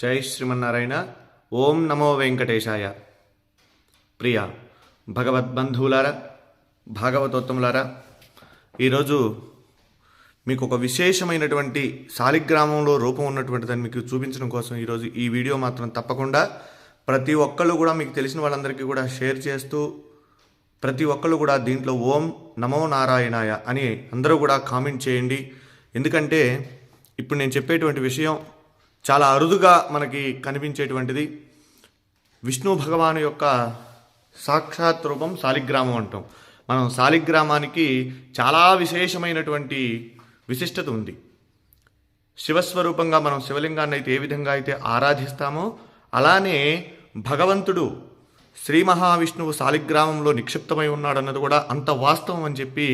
జై శ్రీమన్నారాయణ. ఓం నమో వెంకటేశాయ. ప్రియ భగవద్బంధువులారా భాగవతోత్తములారా ఈరోజు మీకు ఒక విశేషమైనటువంటి శాలిగ్రామంలో రూపం ఉన్నటువంటి దాన్ని మీకు చూపించడం కోసం ఈరోజు ఈ వీడియో మాత్రం తప్పకుండా ప్రతి ఒక్కళ్ళు కూడా మీకు తెలిసిన వాళ్ళందరికీ కూడా షేర్ చేస్తూ ప్రతి ఒక్కళ్ళు కూడా దీంట్లో ఓం నమో నారాయణాయ అని అందరూ కూడా కామెంట్ చేయండి. ఎందుకంటే ఇప్పుడు నేను చెప్పేటువంటి విషయం చాలా అరుదుగా మనకి కనిపించేటువంటిది. విష్ణు భగవాను యొక్క సాక్షాత్ రూపం శాలిగ్రామం అంటాం. మనం శాలిగ్రామానికి చాలా విశేషమైనటువంటి విశిష్టత ఉంది. శివస్వరూపంగా మనం శివలింగాన్ని అయితే ఏ విధంగా అయితే ఆరాధిస్తామో అలానే భగవంతుడు శ్రీ మహావిష్ణువు శాలిగ్రామంలో నిక్షిప్తమై ఉన్నాడన్నది కూడా అంత వాస్తవం అని చెప్పి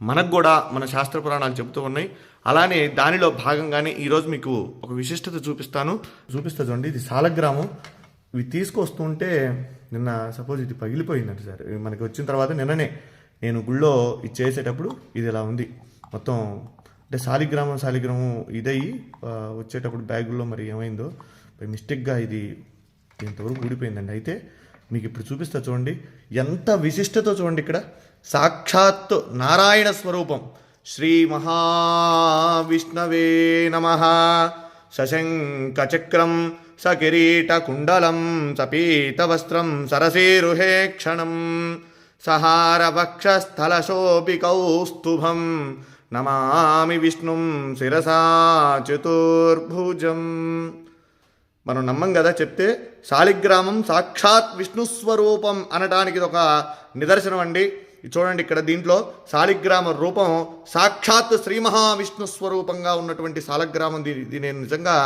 మనకు కూడా మన శాస్త్ర పురాణాలు చెబుతూ ఉన్నాయి. అలానే దానిలో భాగంగానే ఈరోజు మీకు ఒక విశిష్టత చూపిస్తాను. చూపిస్తా చూడండి ఇది శాలగ్రామం ఇవి తీసుకొస్తుంటే నిన్న సపోజ్ ఇది పగిలిపోయిందంట సార్. మనకి వచ్చిన తర్వాత నిన్ననే నేను గుళ్ళో ఇది చేసేటప్పుడు ఇది ఇలా ఉంది. మొత్తం అంటే శాలిగ్రామం శాలిగ్రామం ఇదయ్యి వచ్చేటప్పుడు బ్యాగుల్లో మరి ఏమైందో మిస్టేక్గా ఇది ఇంతవరకు ఊడిపోయిందండి. అయితే మీకు ఇప్పుడు చూపిస్తా చూడండి ఎంత విశిష్టతో చూడండి ఇక్కడ. సాక్షాత్ నారాయణ స్వరూపం. శ్రీ మహావిష్ణవే నమ. సశంకచక్రం సకిరీటకుండలం సపీతవస్త్రం సరసీరుహే క్షణం. సహారవక్షస్థలశోభికౌస్తుభం. నమామి విష్ణుం శిరసా చతుర్భుజం. మనం నమ్మం కదా చెప్తే శాలిగ్రామం సాక్షాత్ విష్ణు స్వరూపం అనడానికి ఒక నిదర్శనం అండి. చూడండి ఇక్కడ దీంట్లో శాలిగ్రామ రూపం సాక్షాత్ శ్రీ మహావిష్ణు స్వరూపంగా ఉన్నటువంటి శాలగ్రామం ఇది ఇది నేను నిజంగా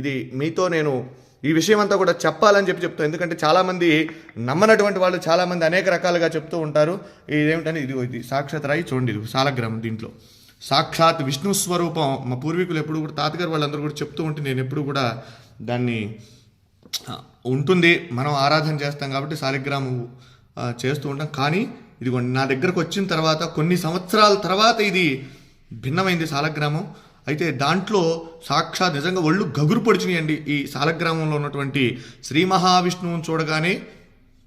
ఇది మీతో నేను ఈ విషయం అంతా కూడా చెప్పాలని చెప్పి చెప్తాను ఎందుకంటే చాలామంది నమ్మనటువంటి వాళ్ళు చాలామంది అనేక రకాలుగా చెప్తూ ఉంటారు. ఇదేమిటని ఇది ఇది సాక్షాత్ రాయి చూడండి ఇది శాలగ్రామం దీంట్లో. సాక్షాత్ విష్ణు స్వరూపం. మా పూర్వీకులు ఎప్పుడు కూడా తాతగారు వాళ్ళందరూ కూడా చెప్తూ ఉంటే నేను ఎప్పుడు కూడా దాన్ని ఉంటుంది. మనం ఆరాధన చేస్తాం కాబట్టి శాలిగ్రామం చేస్తూ ఉంటాం. కానీ ఇదిగోండి నా దగ్గరకు వచ్చిన తర్వాత కొన్ని సంవత్సరాల తర్వాత ఇది భిన్నమైంది శాలగ్రామం అయితే దాంట్లో సాక్షాత్ నిజంగా ఒళ్ళు గగురు పొడిచినాయండి ఈ శాలగ్రామంలో ఉన్నటువంటి శ్రీ మహావిష్ణువుని చూడగానే.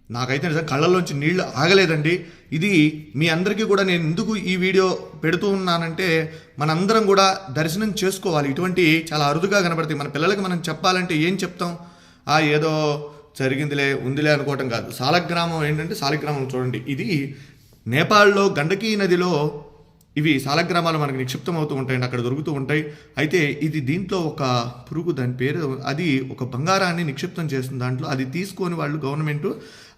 నాకైతే నిజంగా కళ్ళల్లోంచి నీళ్ళు ఆగలేదండి. ఇది మీ అందరికీ కూడా నేను ఎందుకు ఈ వీడియో పెడుతూ ఉన్నానంటే మనందరం కూడా దర్శనం చేసుకోవాలి. ఇటువంటి చాలా అరుదుగా కనబడతాయి. మన పిల్లలకి మనం చెప్పాలంటే ఏం చెప్తాం? ఆ ఏదో జరిగిందిలే ఉందిలే అనుకోవటం కాదు. సాలగ్రామం ఏంటంటే సాలగ్రామం చూడండి. ఇది నేపాల్లో గండకీ నదిలో ఇవి సాలగ్రామాలు మనకు నిక్షిప్తం అవుతూ ఉంటాయండి అక్కడ దొరుకుతూ ఉంటాయి. అయితే ఇది దీంట్లో ఒక పురుగు దాని పేరు అది ఒక బంగారాన్ని నిక్షిప్తం చేస్తుంది దాంట్లో అది తీసుకొని వాళ్ళు గవర్నమెంట్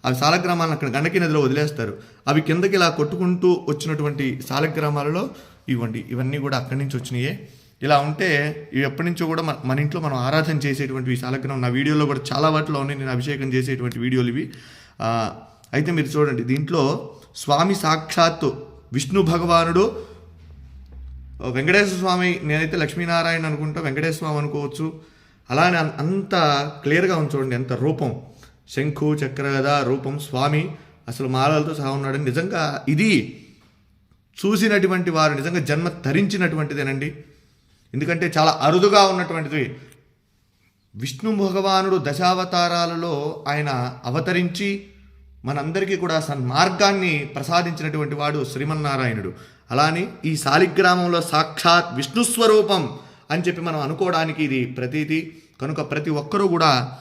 అవి సాలగ్రామాలను అక్కడ గండకీ నదిలో వదిలేస్తారు. అవి కిందకి ఇలా కొట్టుకుంటూ వచ్చినటువంటి సాలగ్రామాలలో ఇవ్వండి. ఇవన్నీ కూడా అక్కడి నుంచి వచ్చినాయే. ఇలా ఉంటే ఇవి ఎప్పటి నుంచో కూడా మన మన ఇంట్లో మనం ఆరాధన చేసేటువంటి ఈ నా వీడియోలో కూడా చాలా వాటిలో ఉన్నాయి. నేను అభిషేకం చేసేటువంటి వీడియోలు ఇవి. అయితే మీరు చూడండి దీంట్లో స్వామి సాక్షాత్తు విష్ణు భగవానుడు వెంకటేశ్వర స్వామి నేనైతే లక్ష్మీనారాయణ అనుకుంటా వెంకటేశ్వర స్వామి అనుకోవచ్చు. అలానే అంత క్లియర్గా ఉంది చూడండి ఎంత రూపం. శంఖు చక్రగద రూపం స్వామి అసలు మాలలతో సహా ఉన్నాడు నిజంగా ఇది చూసినటువంటి వారు నిజంగా జన్మ ధరించినటువంటిదేనండి. ఎందుకంటే చాలా అరుదుగా ఉన్నటువంటిది. విష్ణు భగవానుడు దశావతారాలలో ఆయన అవతరించి మనందరికీ కూడా సన్మార్గాన్ని ప్రసాదించినటువంటి వాడు శ్రీమన్నారాయణుడు. అలానే ఈ శాలిగ్రామంలో సాక్షాత్ విష్ణు స్వరూపం అని చెప్పి మనం అనుకోవడానికి ఇది ప్రతీతి. కనుక ప్రతి ఒక్కరూ కూడా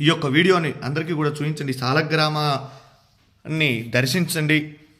ఈ యొక్క వీడియోని అందరికీ కూడా చూపించండి. శాలగ్రామాన్ని దర్శించండి.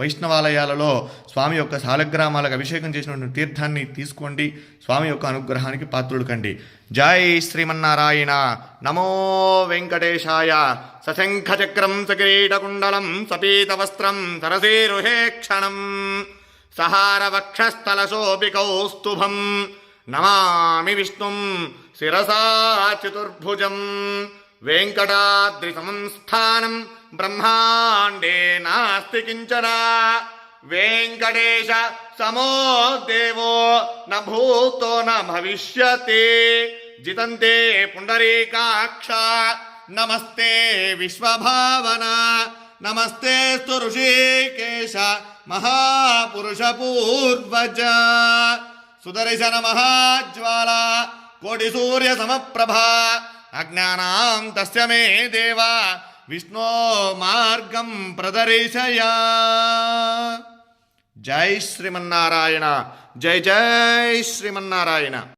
వైష్ణవాలయాలలో స్వామి యొక్క శాలగ్రామాలకు అభిషేకం చేసినటువంటి తీర్థాన్ని తీసుకోండి. స్వామి యొక్క అనుగ్రహానికి పాత్రుడు కండి. జై శ్రీమన్నారాయణ. నమో వెంకటేశాయ. సశంఖచక్రం సకిరీటకుండలం సపీతవస్త్రం సరసీరుహే క్షణం. సహారవక్షస్థలశోభికౌస్తుభం. నమామి విష్ణుం. శిరసా చతుర్భుజం. వెంకటాద్రి సంస్థానం బ్రహ్మాండే నాస్తి కించన వెంకటేశ సమో దేవో న భూతో న భవిష్యతి జితంతే పుండరీకాక్ష నమస్తే విశ్వభావన నమస్తే స్తు ఋషికేశ మహాపురుష పూర్వజ సుదర్శన మహాజ్వాల కోటి సూర్య సమప్రభా అజ్ఞానాం తస్య మే దేవ విష్ణో మార్గం ప్రదర్శయా జై శ్రీమన్నారాయణ జై జై శ్రీమన్నారాయణ